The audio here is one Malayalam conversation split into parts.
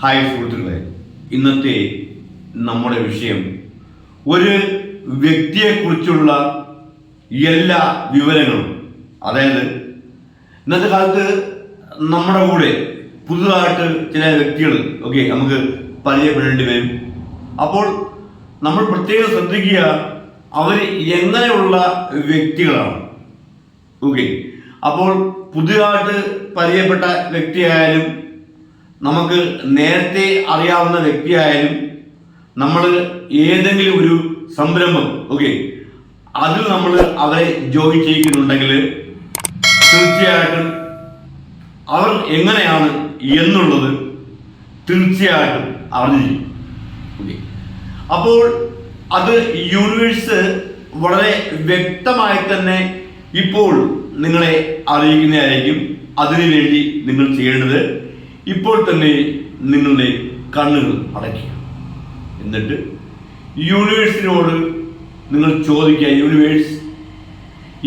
ഹായ് സുഹൃത്തുക്കളെ. ഇന്നത്തെ നമ്മുടെ വിഷയം ഒരു വ്യക്തിയെക്കുറിച്ചുള്ള എല്ലാ വിവരങ്ങളും. അതായത് ഇന്നത്തെ കാലത്ത് നമ്മുടെ കൂടെ പുതുതായിട്ട് ചില വ്യക്തികൾ ഓക്കെ നമുക്ക് പരിചയപ്പെടേണ്ടി വരും. അപ്പോൾ നമ്മൾ പ്രത്യേകം ശ്രദ്ധിക്കുക അവർ എങ്ങനെയുള്ള വ്യക്തികളാണ്. ഓക്കെ അപ്പോൾ പുതുതായിട്ട് പരിചയപ്പെട്ട വ്യക്തിയായാലും നമുക്ക് നേരത്തെ അറിയാവുന്ന വ്യക്തിയായാലും നമ്മൾ ഏതെങ്കിലും ഒരു സംരംഭം ഓക്കെ അതിൽ നമ്മൾ അവരെ ജോയിൻ ചെയ്യിക്കുന്നുണ്ടെങ്കിൽ തീർച്ചയായിട്ടും അവർ എങ്ങനെയാണ് എന്നുള്ളത് തീർച്ചയായിട്ടും അറിഞ്ഞിരിക്കും ഓക്കെ അപ്പോൾ അത് യൂണിവേഴ്സ് വളരെ വ്യക്തമായി തന്നെ ഇപ്പോൾ നിങ്ങളെ അറിയിക്കുന്നതായിരിക്കും. അതിനുവേണ്ടി നിങ്ങൾ ചെയ്യേണ്ടത് ഇപ്പോൾ തന്നെ നിങ്ങളുടെ കണ്ണുകൾ അടയ്ക്കുക. എന്നിട്ട് യൂണിവേഴ്സിനോട് നിങ്ങൾ ചോദിക്കുക യൂണിവേഴ്സ്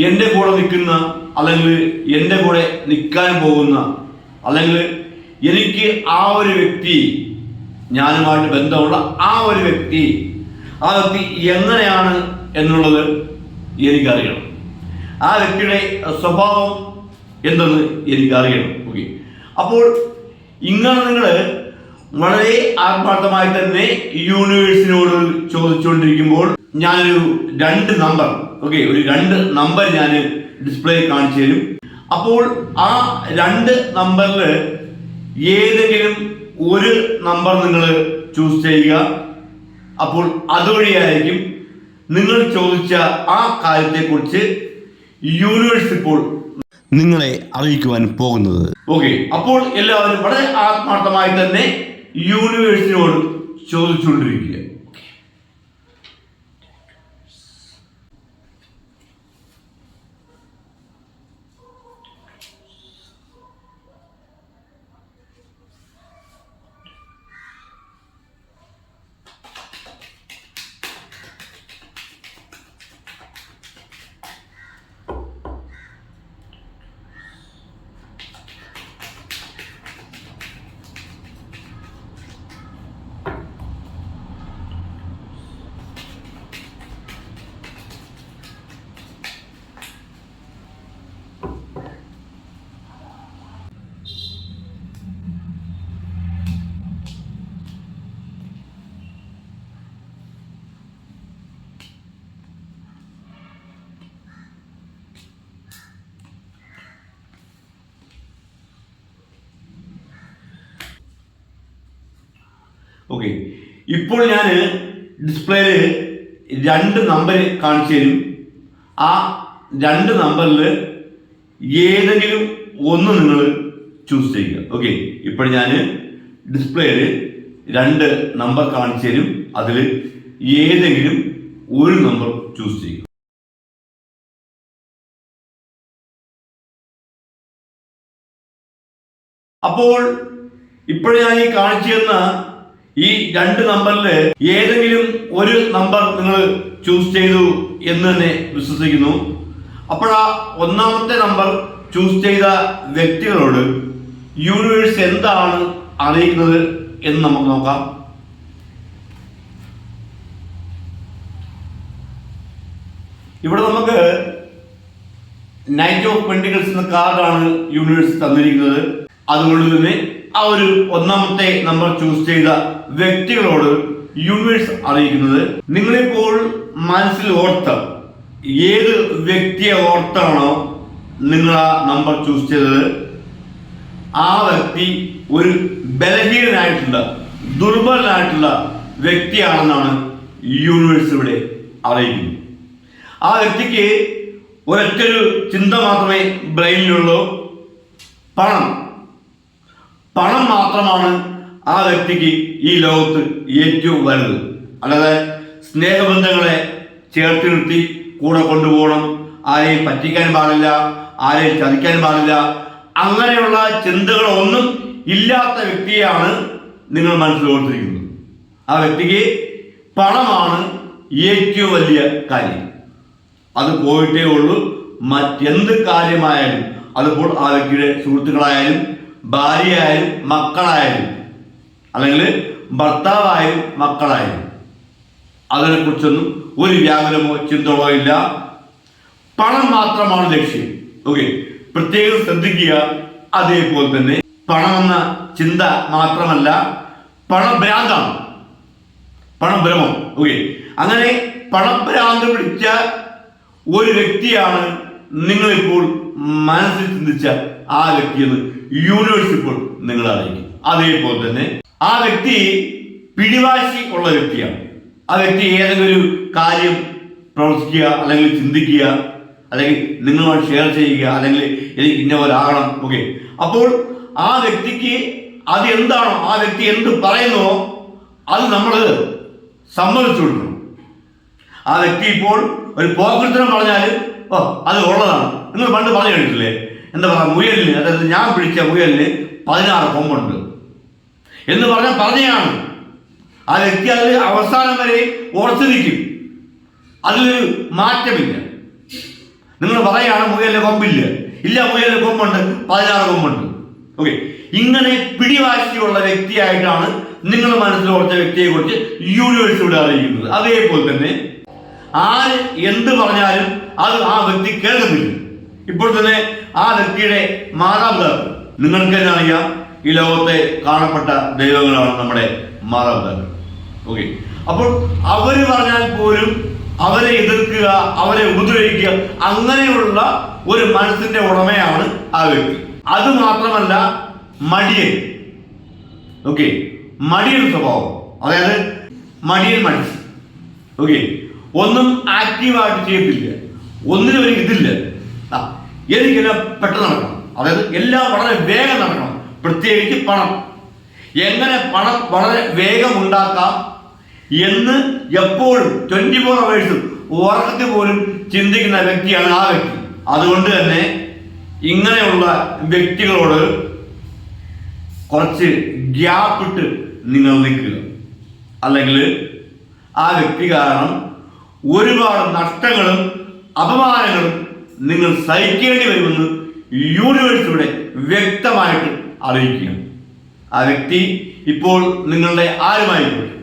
എന്റെ കൂടെ നിൽക്കുന്ന അല്ലെങ്കിൽ എന്റെ കൂടെ നിൽക്കാൻ പോകുന്ന അല്ലെങ്കിൽ എനിക്ക് ആ ഒരു വ്യക്തി ഞാനുമായിട്ട് ബന്ധമുള്ള ആ ഒരു വ്യക്തി ആ വ്യക്തി എങ്ങനെയാണ് എന്നുള്ളത് എനിക്കറിയണം. ആ വ്യക്തിയുടെ സ്വഭാവം എന്തെന്ന് എനിക്കറിയണം. ഓക്കെ അപ്പോൾ ഇങ്ങനെ നിങ്ങൾ വളരെ ആത്മാർത്ഥമായി തന്നെ യൂണിവേഴ്സിനോട് ചോദിച്ചുകൊണ്ടിരിക്കുമ്പോൾ ഞാനൊരു രണ്ട് നമ്പർ ഓക്കെ ഒരു രണ്ട് നമ്പർ ഞാൻ ഡിസ്പ്ലേ കാണിച്ചു തരും. അപ്പോൾ ആ രണ്ട് നമ്പറിൽ ഏതെങ്കിലും ഒരു നമ്പർ നിങ്ങൾ ചൂസ് ചെയ്യുക. അപ്പോൾ അതുവഴിയായിരിക്കും നിങ്ങൾ ചോദിച്ച ആ കാര്യത്തെക്കുറിച്ച് യൂണിവേഴ്സ് ഇപ്പോൾ നിങ്ങളെ അറിയിക്കുവാൻ പോകുന്നത്. ഓക്കെ അപ്പോൾ എല്ലാവരും വളരെ ആത്മാർത്ഥമായി തന്നെ യൂണിവേഴ്സിനോട് ചോദിച്ചുകൊണ്ടിരിക്കുക ഓക്കെ ഇപ്പോൾ ഞാൻ ഡിസ്പ്ലേയിൽ രണ്ട് നമ്പർ കാണിച്ചു തരും. ആ രണ്ട് നമ്പറിൽ ഏതെങ്കിലും ഒന്ന് നിങ്ങൾ ചൂസ് ചെയ്യുക. ഓക്കെ ഇപ്പോൾ ഞാൻ ഡിസ്പ്ലേയിൽ രണ്ട് നമ്പർ കാണിച്ചു തരും. അതിൽ ഏതെങ്കിലും ഒരു നമ്പർ ചൂസ് ചെയ്യുക. അപ്പോൾ ഇപ്പോൾ ഞാൻ ഈ കാണിച്ചു തന്ന ഈ രണ്ട് നമ്പറിൽ ഏതെങ്കിലും ഒരു നമ്പർ നിങ്ങൾ ചൂസ് ചെയ്തു എന്ന് തന്നെ വിശ്വസിക്കുന്നു. അപ്പോൾ ആ ഒന്നാമത്തെ നമ്പർ ചൂസ് ചെയ്ത വ്യക്തികളോട് യൂണിവേഴ്സ് എന്താണ് അറിയിക്കുന്നത് എന്ന് നമുക്ക് നോക്കാം. ഇവിടെ നമുക്ക് നൈറ്റ് ഓഫ് പെൻഡിക്കൽസ് എന്ന കാർഡാണ് യൂണിവേഴ്സ് തന്നിരിക്കുന്നത്. അതുകൊണ്ട് തന്നെ ആ ഒരു ഒന്നാമത്തെ നമ്പർ ചൂസ് ചെയ്ത വ്യക്തികളോട് യൂണിവേഴ്സ് അറിയിക്കുന്നത് നിങ്ങളിപ്പോൾ മനസ്സിൽ ഓർത്ത ഏത് വ്യക്തിയെ ഓർത്താണോ നിങ്ങൾ ആ നമ്പർ ചൂസ് ചെയ്തത്? ആ വ്യക്തി ഒരു ബലഹീനനായിട്ടുള്ള ദുർബലനായിട്ടുള്ള വ്യക്തിയാണെന്നാണ് യൂണിവേഴ്സ് ഇവിടെ അറിയിക്കുന്നത്. ആ വ്യക്തിക്ക് ഒരൊറ്റൊരു ചിന്ത മാത്രമേ ബ്രെയിനിലുള്ളൂ. പണം. പണം മാത്രമാണ് ആ വ്യക്തിക്ക് ഈ ലോകത്ത് ഏറ്റവും വലുത്. അല്ലാതെ സ്നേഹബന്ധങ്ങളെ ചേർത്ത് നിർത്തി കൂടെ കൊണ്ടുപോകണം ആരെയും പറ്റിക്കാൻ പാടില്ല ആരെയും ചതിക്കാൻ പാടില്ല അങ്ങനെയുള്ള ചിന്തകളൊന്നും ഇല്ലാത്ത വ്യക്തിയാണ് നിങ്ങൾ മനസ്സിൽ ഓർത്തിരിക്കുന്നത് ആ വ്യക്തിക്ക് പണമാണ് ഏറ്റവും വലിയ കാര്യം. അത് പോയിട്ടേ ഉള്ളൂ. മറ്റെന്ത് കാര്യമായാലും അതിപ്പോൾ ആ വ്യക്തിയുടെ സുഹൃത്തുക്കളായാലും ഭാര്യയായാലും മക്കളായാലും അല്ലെങ്കിൽ ഭർത്താവായാലും മക്കളായാലും അതിനെക്കുറിച്ചൊന്നും ഒരു വ്യാകുലമോ ചിന്തകളോ ഇല്ല. പണം മാത്രമാണ് ലക്ഷ്യം. ഓക്കെ. പ്രത്യേകം ശ്രദ്ധിക്കുക അതേപോലെ തന്നെ. പണമെന്ന ചിന്ത മാത്രമല്ല പണഭ്രാന്താണ്. പണഭ്രമം. ഓക്കെ. അങ്ങനെ പണഭ്രാന്ത് പിടിച്ച ഒരു വ്യക്തിയാണ് നിങ്ങളിപ്പോൾ മനസ്സിൽ ചിന്തിച്ച ആ വ്യക്തിയെന്ന് യൂണിവേഴ്സ് ഇപ്പോൾ നിങ്ങൾ അറിയിക്കും. അതേപോലെ തന്നെ ആ വ്യക്തി പിടിവാശി ഉള്ള വ്യക്തിയാണ്. ആ വ്യക്തി ഏതെങ്കിലും ഒരു കാര്യം പ്രവർത്തിക്കുക അല്ലെങ്കിൽ ചിന്തിക്കുക അല്ലെങ്കിൽ നിങ്ങളുമായി ഷെയർ ചെയ്യുക അല്ലെങ്കിൽ എനിക്ക് ഇന്ന പോലെ ആകണം ഓക്കെ അപ്പോൾ ആ വ്യക്തിക്ക് അത് എന്താണോ ആ വ്യക്തി എന്ത് പറയുന്നോ അത് നമ്മൾ സമ്മതിച്ചു കൊടുക്കണം. ആ വ്യക്തി ഇപ്പോൾ ഒരു പോക്കൃത്തരം പറഞ്ഞാൽ ഓ അത് ഉള്ളതാണ്. നിങ്ങൾ പണ്ട് പറഞ്ഞു കേട്ടിട്ടില്ലേ? എന്താ പറയുക മുയലിന് അതായത് ഞാൻ പിടിച്ച മുയലിന് പതിനാറ് കൊമ്പുണ്ട്. എന്ന് പറഞ്ഞാൽ പറഞ്ഞാണ് ആ വ്യക്തി അത് അവസാനം വരെ ഉറച്ചു നിൽക്കും അതിലൊരു മാറ്റമില്ല. നിങ്ങൾ പറയാണ് മുയലിന് കൊമ്പില്ല. ഇല്ല മുയലിന് കൊമ്പുണ്ട് പതിനാറ് കൊമ്പുണ്ട്. ഓക്കെ ഇങ്ങനെ പിടിവാശിയുള്ള വ്യക്തിയായിട്ടാണ് നിങ്ങൾ മനസ്സിൽ ഓർച്ച വ്യക്തിയെ കുറിച്ച് യൂണിവേഴ്സിലൂടെ അറിയിക്കുന്നത് അതേപോലെ തന്നെ ആര് എന്ത് പറഞ്ഞാലും അത് ആ വ്യക്തി കേൾക്കുന്നില്ല. ഇപ്പോൾ തന്നെ ആ വ്യക്തിയുടെ മാതാപിതാക്കൾ. നിങ്ങൾക്ക് തന്നെ അറിയാം. ഈ ലോകത്തെ കാണപ്പെട്ട ദൈവങ്ങളാണ് നമ്മുടെ മാതാപിതാക്കൾ. ഓക്കെ അപ്പോൾ അവർ പറഞ്ഞാൽ പോലും അവരെ എതിർക്കുക അവരെ ഉപദ്രവിക്കുക അങ്ങനെയുള്ള ഒരു മനസ്സിന്റെ ഉടമയാണ് ആ വ്യക്തി. അത് മാത്രമല്ല മടിയൻ. ഓക്കെ മടിയൻ സ്വഭാവം. അതായത് മടിയൻ മനസ്സ്. ഓക്കെ ഒന്നും ആക്റ്റീവായിട്ട് ചെയ്യത്തില്ല. ഒന്നിനും ഒരു ഇതില്ല. എനിക്കെല്ലാം പെട്ടെന്ന് നടക്കണം. അതായത് എല്ലാം വളരെ വേഗം നടക്കണം. പ്രത്യേകിച്ച് പണം. എങ്ങനെ പണം വളരെ വേഗം ഉണ്ടാക്കാം എന്ന് എപ്പോഴും ട്വന്റി ഫോർ അവേഴ്സും ഉറക്കത്തിൽ പോലും ചിന്തിക്കുന്ന വ്യക്തിയാണ് ആ വ്യക്തി. അതുകൊണ്ട് തന്നെ ഇങ്ങനെയുള്ള വ്യക്തികളോട് കുറച്ച് ഗ്യാപ്പിട്ട് നിങ്ങൾ നിൽക്കുക. അല്ലെങ്കിൽ ആ വ്യക്തി കാരണം ഒരുപാട് നഷ്ടങ്ങളും അപമാനങ്ങളും നിങ്ങൾ സഹിക്കേണ്ടി വരുമെന്ന് യൂണിവേഴ്സിലൂടെ വ്യക്തമായിട്ട് അറിയിക്കുക ആ വ്യക്തി ഇപ്പോൾ നിങ്ങളുടെ ആരുമായിക്കോട്ടെ?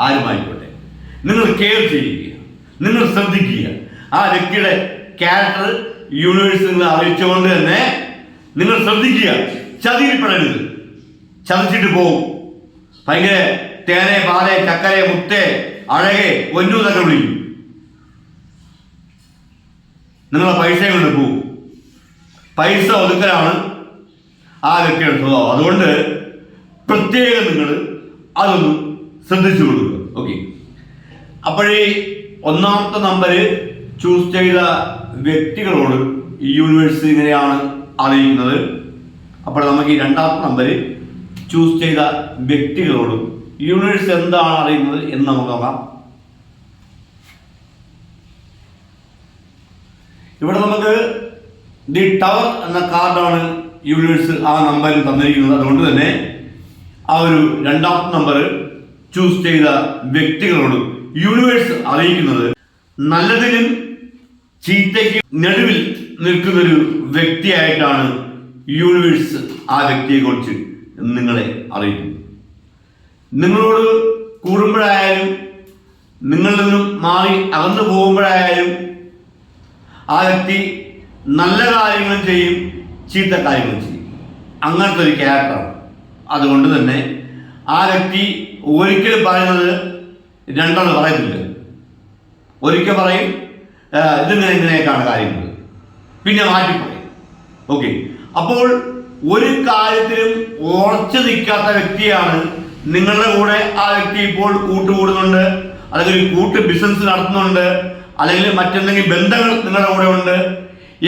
ആരുമായിക്കോട്ടെ? നിങ്ങൾ കെയർ ചെയ്യുക. നിങ്ങൾ ശ്രദ്ധിക്കുക. ആ വ്യക്തിയുടെ ക്യാരക്ടർ യൂണിവേഴ്സ് നിങ്ങൾ അറിയിച്ചുകൊണ്ട് തന്നെ നിങ്ങൾ ശ്രദ്ധിക്കുക. ചതിയിൽപ്പെടരുത്. ചതിച്ചിട്ട് പോകും ഭയങ്കര തേനെ പാലെ ചക്കരെ മുത്തേ അഴകെ ഒന്നു എന്നൊക്കെ വിളിക്കും. നിങ്ങളെ പൈസ കൊണ്ട് പോകും പൈസ ഒതുക്കലാണ് ആ വ്യക്തിയുടെ സ്വഭാവം അതുകൊണ്ട് പ്രത്യേകം നിങ്ങൾ അതൊന്ന് ശ്രദ്ധിച്ചു കൊടുക്കുക ഓക്കെ അപ്പോഴേ ഒന്നാമത്തെ നമ്പർ ചൂസ് ചെയ്ത വ്യക്തികളോട് ഈ യൂണിവേഴ്സ് ഇങ്ങനെയാണ് അറിയുന്നത്. അപ്പോൾ നമുക്ക് ഈ രണ്ടാമത്തെ നമ്പര് ചൂസ് ചെയ്ത വ്യക്തികളോടും യൂണിവേഴ്സ് എന്താണ് അറിയുന്നത് എന്ന് നമുക്ക് നോക്കാം. ഇവിടെ നമുക്ക് ദി ടവർ എന്ന കാർഡാണ് യൂണിവേഴ്സ് ആ നമ്പറിൽ തന്നിരിക്കുന്നത്. അതുകൊണ്ട് തന്നെ ആ ഒരു രണ്ടാമത്തെ നമ്പർ ചൂസ് ചെയ്ത വ്യക്തികളോട് യൂണിവേഴ്സ് അറിയിക്കുന്നത് നല്ലതിനും ചീത്തയ്ക്കും നടുവിൽ നിൽക്കുന്നൊരു വ്യക്തിയായിട്ടാണ് യൂണിവേഴ്സ് ആ വ്യക്തിയെക്കുറിച്ച് നിങ്ങളെ അറിയിക്കുന്നത് നിങ്ങളോട് കൂടുമ്പോഴായാലും നിങ്ങളിൽ നിന്നും മാറി അകന്നു പോകുമ്പോഴായാലും ആ വ്യക്തി നല്ല കാര്യങ്ങളും ചെയ്യും ചീത്ത കാര്യങ്ങളും ചെയ്യും. അങ്ങനത്തെ ഒരു ക്യാരക്ടറാണ് അതുകൊണ്ട് തന്നെ ആ വ്യക്തി ഒരിക്കലും പറയുന്നത് രണ്ടെണ്ണം പറയത്തില്ല. ഒരിക്കൽ പറയും "ആ, ഇതിങ്ങനെ ഇങ്ങനെയൊക്കെയാണ് കാര്യങ്ങൾ. പിന്നെ മാറ്റി പറയും. ഓക്കെ അപ്പോൾ ഒരു കാര്യത്തിലും ഉറച്ചു നിൽക്കാത്ത വ്യക്തിയാണ് നിങ്ങളുടെ കൂടെ ആ വ്യക്തി ഇപ്പോൾ കൂട്ടുകൂടുന്നുണ്ട് അല്ലെങ്കിൽ കൂട്ട് ബിസിനസ് നടത്തുന്നുണ്ട് അല്ലെങ്കിൽ മറ്റെന്തെങ്കിലും ബന്ധങ്ങൾ നിങ്ങളുടെ കൂടെ ഉണ്ട്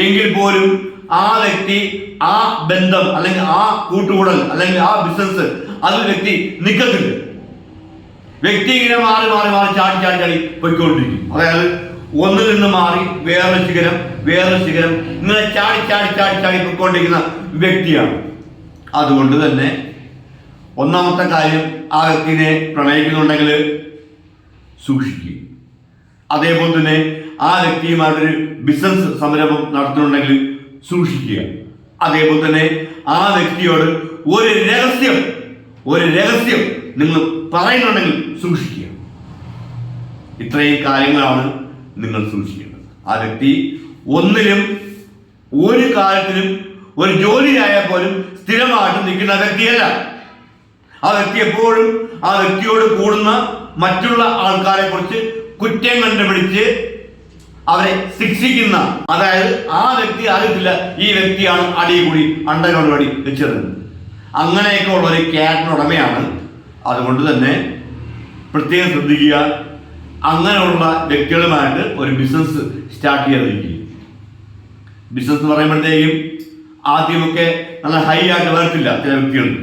എങ്കിൽ പോലും ആ വ്യക്തി ആ ബന്ധം അല്ലെങ്കിൽ ആ കൂട്ടുകൂടൽ അല്ലെങ്കിൽ ആ ബിസിനസ് അത് വ്യക്തി നിൽക്കത്തില്ല. വ്യക്തി ഇങ്ങനെ മാറി മാറി മാറി ചാടി ചാടി ചാടി പോയിക്കൊണ്ടിരിക്കും. അതായത് ഒന്നിൽ നിന്ന് മാറി വേറൊരു ശിഖരം വേറൊരു ശിഖരം ഇങ്ങനെ ചാടി ചാടി ചാടി ചാടി പോയിക്കൊണ്ടിരിക്കുന്ന വ്യക്തിയാണ്. അതുകൊണ്ട് തന്നെ ഒന്നാമത്തെ കാര്യം ആ വ്യക്തിനെ പ്രണയിക്കുന്നുണ്ടെങ്കിൽ സൂക്ഷിക്കുക. അതേപോലെ തന്നെ ആ വ്യക്തിയുമായിട്ടൊരു ബിസിനസ് സംരംഭം നടത്തുന്നുണ്ടെങ്കിൽ സൂക്ഷിക്കുക. അതേപോലെ തന്നെ ആ വ്യക്തിയോട് ഒരു രഹസ്യം ഒരു രഹസ്യം നിങ്ങൾ പറയുന്നുണ്ടെങ്കിൽ സൂക്ഷിക്കുക. ഇത്രയും കാര്യങ്ങളാണ് നിങ്ങൾ സൂക്ഷിക്കേണ്ടത്. ആ വ്യക്തി ഒന്നിലും ഒരു കാര്യത്തിലും ഒരു ജോലിയായാൽ പോലും സ്ഥിരമായിട്ട് നിൽക്കുന്ന വ്യക്തിയല്ല. ആ വ്യക്തി എപ്പോഴും ആ വ്യക്തിയോട് കൂടുന്ന മറ്റുള്ള ആൾക്കാരെ കുറിച്ച് കുറ്റം കണ്ടുപിടിച്ച് അവരെ ശിക്ഷിക്കുന്ന അതായത് ആ വ്യക്തി അറിയത്തില്ല ഈ വ്യക്തിയാണ് അടികൂടി അണ്ടനോട് അടി വെച്ചത്. അങ്ങനെയൊക്കെ ഉള്ള ഒരു ക്യാറ്റിന് ഉടമയാണ്. അതുകൊണ്ട് തന്നെ പ്രത്യേകം ശ്രദ്ധിക്കുക. അങ്ങനെയുള്ള വ്യക്തികളുമായിട്ട് ഒരു ബിസിനസ് സ്റ്റാർട്ട് ചെയ്യാതിരിക്കുക ബിസിനസ് എന്ന് പറയുമ്പോഴത്തേക്കും ആദ്യമൊക്കെ നല്ല ഹൈ ആയിട്ട് വരത്തില്ല ചില വ്യക്തികളുണ്ട്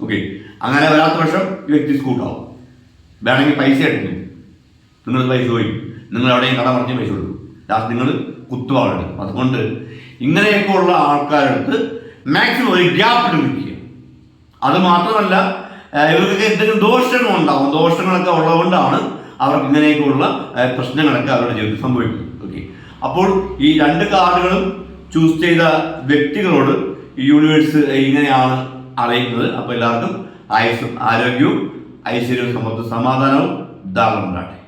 ഓക്കെ അങ്ങനെ വരാത്ത പക്ഷം ഈ വ്യക്തി സ്കൂട്ടാവും വേണമെങ്കിൽ പൈസ എടുക്കുന്നു നിങ്ങൾ പൈസ പോയി നിങ്ങൾ എവിടെയും കട പറഞ്ഞ് പൈസ കൊടുക്കും. ലാസ്റ്റ് നിങ്ങൾ കുത്തുവാളുണ്ട് അതുകൊണ്ട് ഇങ്ങനെയൊക്കെ ഉള്ള ആൾക്കാരടുത്ത് മാക്സിമം ഒരു ഗ്യാപ്പ് നിൽക്കുക അത് മാത്രമല്ല ഇവർക്ക് എന്തെങ്കിലും ദോഷങ്ങൾ ഉണ്ടാവും. ദോഷങ്ങളൊക്കെ ഉള്ളതുകൊണ്ടാണ് അവർക്ക് ഇങ്ങനെയൊക്കെയുള്ള പ്രശ്നങ്ങളൊക്കെ അവരുടെ ജീവിതത്തിൽ സംഭവിക്കുന്നത്. ഓക്കെ അപ്പോൾ ഈ രണ്ട് കാർഡുകളും ചൂസ് ചെയ്ത വ്യക്തികളോട് ഈ യൂണിവേഴ്സ് ഇങ്ങനെയാണ് അറിയിക്കുന്നത്. അപ്പോൾ എല്ലാവർക്കും ആയുസും ആരോഗ്യവും ഐശ്വര്യവും സമ്പത്തും സമാധാനവും ധാരണ ഉണ്ടാകട്ടെ.